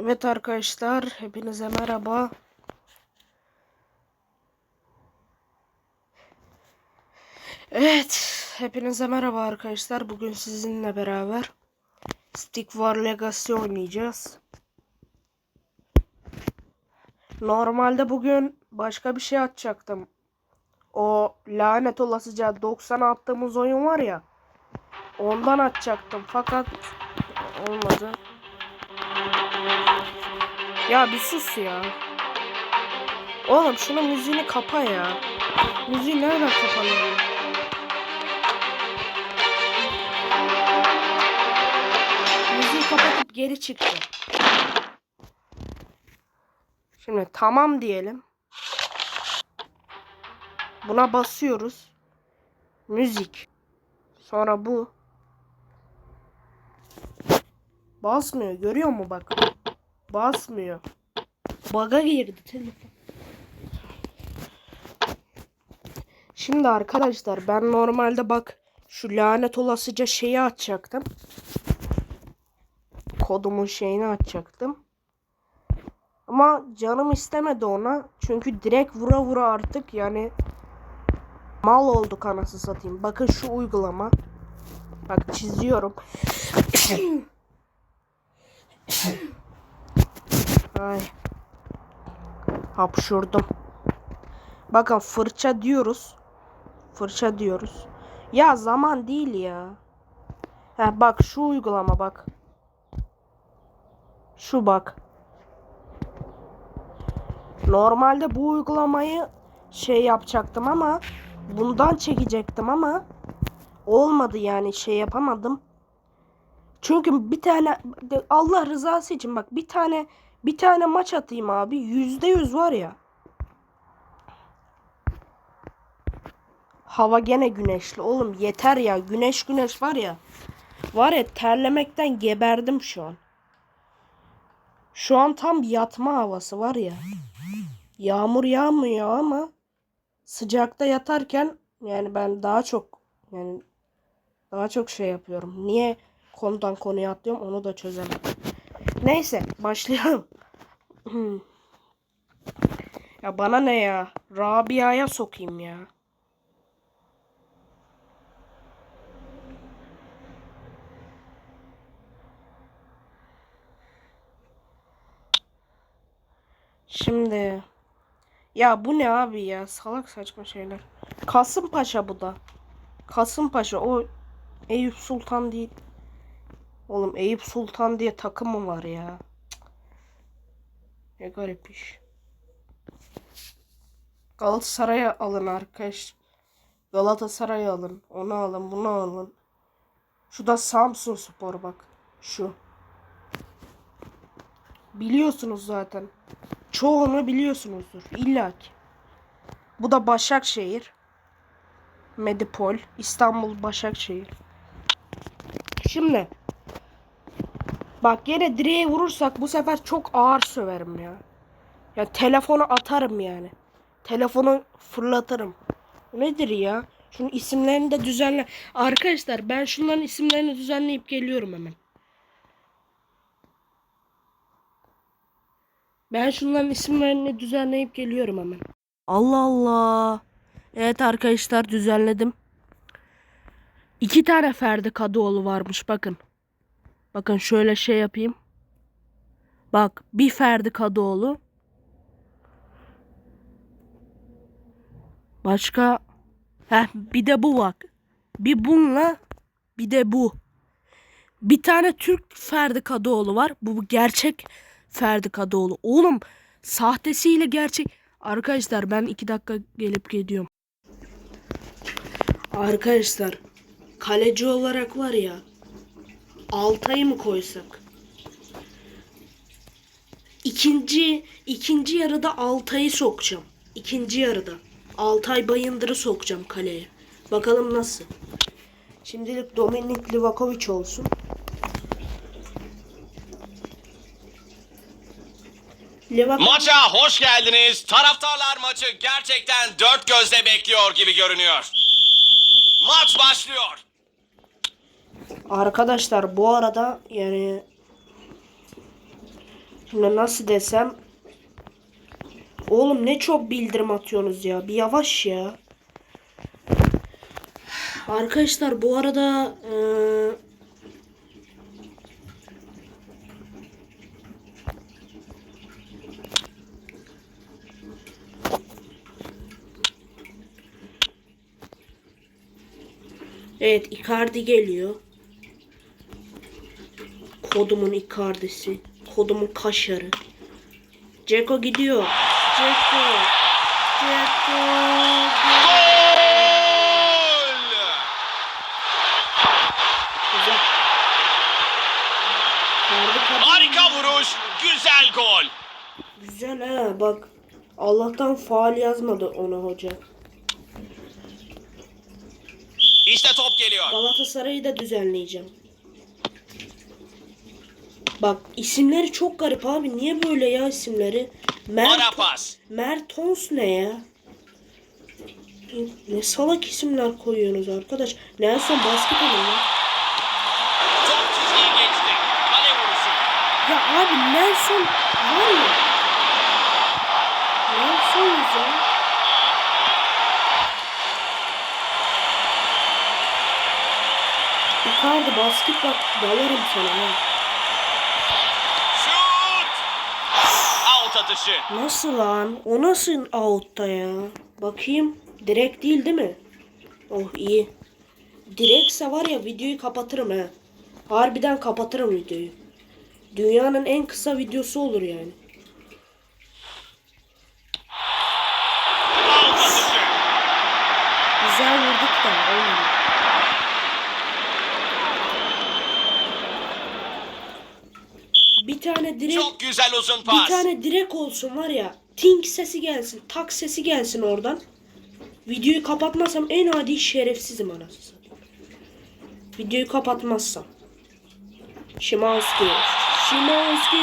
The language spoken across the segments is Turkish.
Evet arkadaşlar, hepinize merhaba. Evet, hepinize merhaba arkadaşlar. Bugün sizinle beraber Stick War Legacy oynayacağız. Normalde bugün başka bir şey atacaktım. O lanet olasıca 90 attığımız oyun var ya. Ondan atacaktım fakat olmadı. Ya bir sus ya. Oğlum şunun müziğini kapa ya. Müziği nereden kapanıyor? Müziği kapatıp geri çıktı. Şimdi tamam diyelim. Buna basıyoruz. Müzik. Sonra bu. Basmıyor. Görüyor mu bak? Basmıyor. Baga girdi telefon. Şimdi arkadaşlar ben normalde bak şu lanet olasıca şeyi açacaktım. Kodumun şeyini açacaktım. Ama canım istemedi ona. Çünkü direkt vura vura artık yani mal olduk anası satayım. Bakın şu uygulama. Bak çiziyorum. Ay. Hapşurdum. Bakın fırça diyoruz. Fırça diyoruz. Ya zaman değil ya. Ha bak şu uygulama bak. Şu bak. Normalde bu uygulamayı şey yapacaktım ama bundan çekecektim ama olmadı yani şey yapamadım. Çünkü bir tane Allah rızası için bak bir tane bir tane maç atayım abi yüzde yüz var ya. Hava gene güneşli oğlum yeter ya güneş güneş var ya. Var ya terlemekten geberdim şu an. Şu an tam yatma havası var ya. Yağmur yağmıyor ama sıcakta yatarken yani ben daha çok yani daha çok şey yapıyorum. Niye konudan konuya atlıyorum onu da çözemedim. Neyse başlayalım. ya bana ne ya? Rabia'ya sokayım ya. Şimdi ya bu ne abi ya? Salak saçma şeyler. Kasımpaşa bu da. Kasımpaşa o Eyüp Sultan değil. Oğlum Eyüp Sultan diye takım mı var ya? Ne garip iş. Galatasaray'a alın arkadaş. Galatasaray'a alın. Onu alın, bunu alın. Şu da Samsun Spor bak. Şu. Biliyorsunuz zaten. Çoğunu biliyorsunuzdur. İlla ki. Bu da Başakşehir. Medipol. İstanbul Başakşehir. Şimdi. Bak yine direğe vurursak bu sefer çok ağır söverim ya. Ya telefonu atarım yani. Telefonu fırlatırım. Nedir ya? Şunun isimlerini de düzenle. Arkadaşlar ben şunların isimlerini düzenleyip geliyorum hemen. Ben şunların isimlerini düzenleyip geliyorum hemen. Allah Allah. Evet arkadaşlar düzenledim. İki tane Ferdi Kadıoğlu varmış bakın. Bakın şöyle şey yapayım. Bak bir Ferdi Kadıoğlu. Başka. Heh bir de bu bak. Bir bununla bir de bu. Bir tane Türk Ferdi Kadıoğlu var. Bu gerçek Ferdi Kadıoğlu. Oğlum sahtesiyle gerçek. Arkadaşlar ben iki dakika gelip gidiyorum. Arkadaşlar kaleci olarak var ya Altay'ı mı koysak? İkinci ikinci yarıda Altay'ı sokacağım. İkinci yarıda Altay Bayındır'ı sokacağım kaleye. Bakalım nasıl. Şimdilik Dominik Livakovic olsun. Livakovic Maça hoş geldiniz. Taraftarlar maçı gerçekten dört gözle bekliyor gibi görünüyor. Maç başlıyor. Arkadaşlar bu arada yani Şimdi nasıl desem. Oğlum ne çok bildirim atıyorsunuz ya. Bir yavaş ya. Arkadaşlar bu arada eee, Evet Icardi geliyor. Kodumun Icardi'si. Kodumun kaşarı. Ceko gidiyor. Ceko. Ceko. Gol! Güzel. Harika vuruş, güzel gol. Güzel ha bak. Allah'tan faal yazmadı ona hoca. İşte top geliyor. Galatasaray'ı da düzenleyeceğim. Bak isimleri çok garip abi. Niye böyle ya isimleri? Mert. Mertons ne ya? Ne salak isimler koyuyorsunuz arkadaş. Nelson basket oynuyor ya. Ya abi Nelson var ya. Nelson ya. Icardi basket bak dalarım sana ya. Şut! Out atışı. Nasıl lan? O nasıl out'ta ya? Bakayım. Direkt değil değil mi? Oh iyi. Direkse var ya videoyu kapatırım he. Harbiden kapatırım videoyu. Dünyanın en kısa videosu olur yani. Out atışı. Güzel vurduk da olmadı. Bir tane direk Çok güzel uzun bir pas. tane direk olsun var ya. Tink sesi gelsin, tak sesi gelsin oradan. Videoyu kapatmazsam en adi şerefsizim anasını satayım. Videoyu kapatmazsam. Şimanski. Şimanski.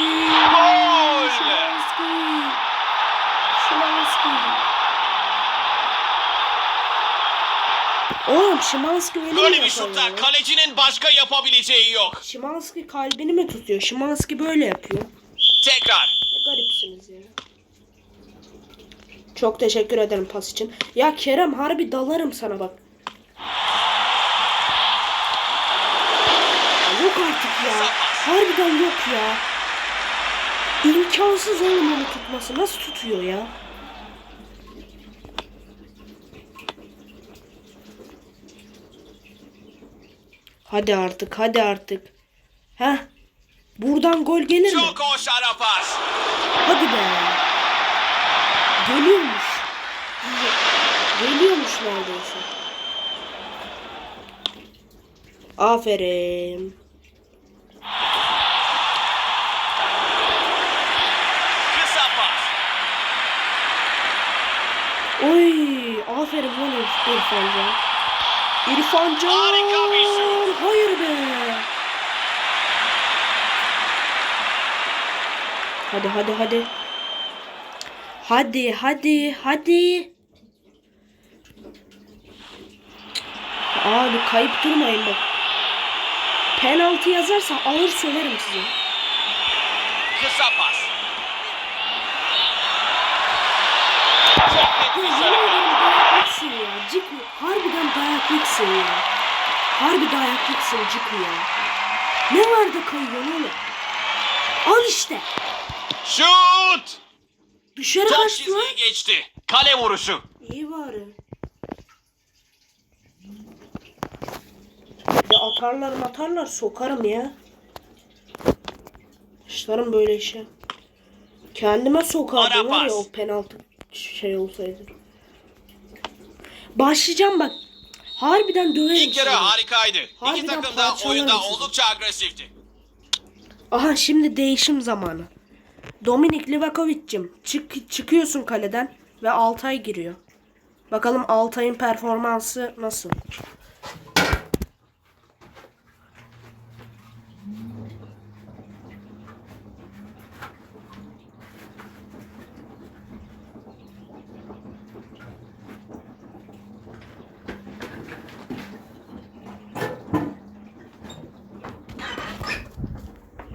Şimanski. Şimanski. Oğlum Şimanski öyle mi Böyle bir yapar şutta ya? kalecinin başka yapabileceği yok. Şimanski kalbini mi tutuyor? Şimanski böyle yapıyor. Tekrar. Ne garipsiniz ya. Çok teşekkür ederim pas için. Ya Kerem harbi dalarım sana bak. Ya yok artık ya. Harbiden yok ya. İmkansız oğlum onu tutması. Nasıl tutuyor ya? Hadi artık, hadi artık. Heh. Buradan gol gelir mi? Çok hoş ara pas. Hadi be. Geliyormuş. Geliyormuş neredeyse. Aferin. Kısa pas. Oy, aferin lan İrf- İrfancan. Bir şut. Hayır be. Hadi hadi hadi. Hadi hadi hadi. Abi kayıp durmayın bak. Penaltı yazarsa ağır söylerim size. Kısa pas. Çok net bir yemin sarı ederim kart. dayaklıksın ya. Ciku harbiden dayaklıksın ya. Harbi dayaklıksın Ciku ya. Ne var da kayıyorsun oğlum? Al işte. Şut! Dışarı Top kaçtı lan. çizgiyi geçti. Kale vuruşu. İyi bari. Bir atarlar atarlar sokarım ya. İşlerim böyle işe. Kendime sokardım var ya pas. o penaltı şey olsaydı. Başlayacağım bak. Harbiden döverim İlk yarı harikaydı. İki takım da parçalarım oyunda sizi. oldukça agresifti. Aha şimdi değişim zamanı. Dominik Livakovic'cim çık çıkıyorsun kaleden ve Altay giriyor. Bakalım Altay'ın performansı nasıl?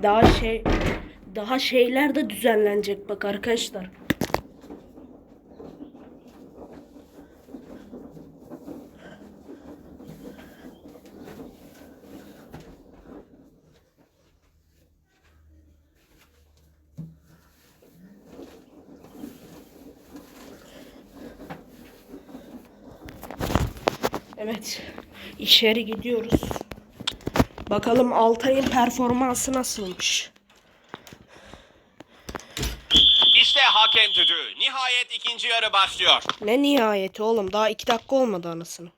Daha şey Daha şeyler de düzenlenecek bak arkadaşlar. Evet. içeri gidiyoruz. Bakalım Altay'ın performansı nasılmış. İşte hakem düdüğü. Nihayet ikinci yarı başlıyor. Ne nihayeti oğlum daha iki dakika olmadı anasını.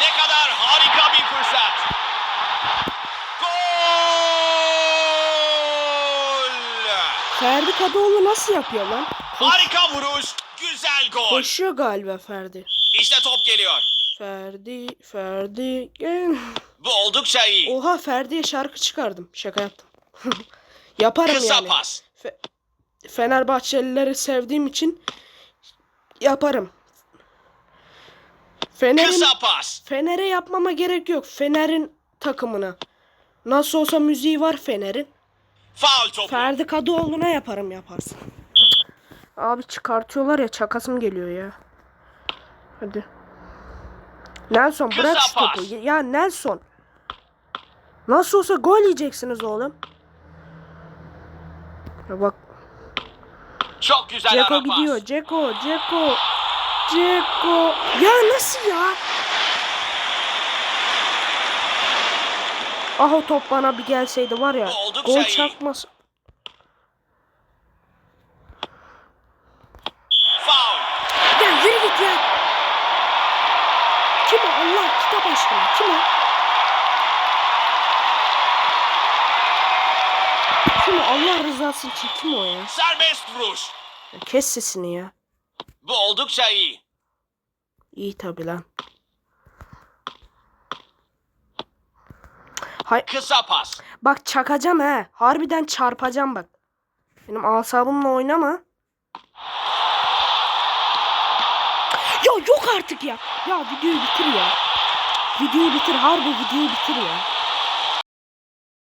Ne kadar harika bir fırsat. Gol! Ferdi Kadıoğlu nasıl yapıyor lan? Harika vuruş. Güzel gol. Koşuyor galiba Ferdi. İşte top geliyor. Ferdi, Ferdi. gel. Bu oldukça iyi. Oha Ferdi'ye şarkı çıkardım. Şaka yaptım. Yaparım Kısa yani. pas. Fenerbahçelileri sevdiğim için yaparım. Fener'in Kısa pas. Fener'e yapmama gerek yok. Fener'in takımına. Nasıl olsa müziği var Fener'in. Faul topu. Ferdi Kadıoğlu'na yaparım yaparsın. Abi çıkartıyorlar ya çakasım geliyor ya. Hadi. Nelson bırak şu topu. Ya Nelson. Nasıl olsa gol yiyeceksiniz oğlum. Ya bak Çok güzel Ceko gidiyor. Ceko, Ceko. Ceko. Ya nasıl ya? Ah o top bana bir gelseydi var ya. Oldukça Gol çakmaz. Faul. Ya yürü git ya. Kim o? Allah kitap aşkına. Kim o? Kim o? Rızası için kim o ya? Serbest vuruş. ya kes sesini ya. Bu oldukça iyi. İyi tabi lan. Hay Kısa pas. bak çakacağım he. Harbiden çarpacağım bak. Benim asabımla oynama. Ya yok artık ya. Ya videoyu bitir ya. Videoyu bitir harbi videoyu bitir ya.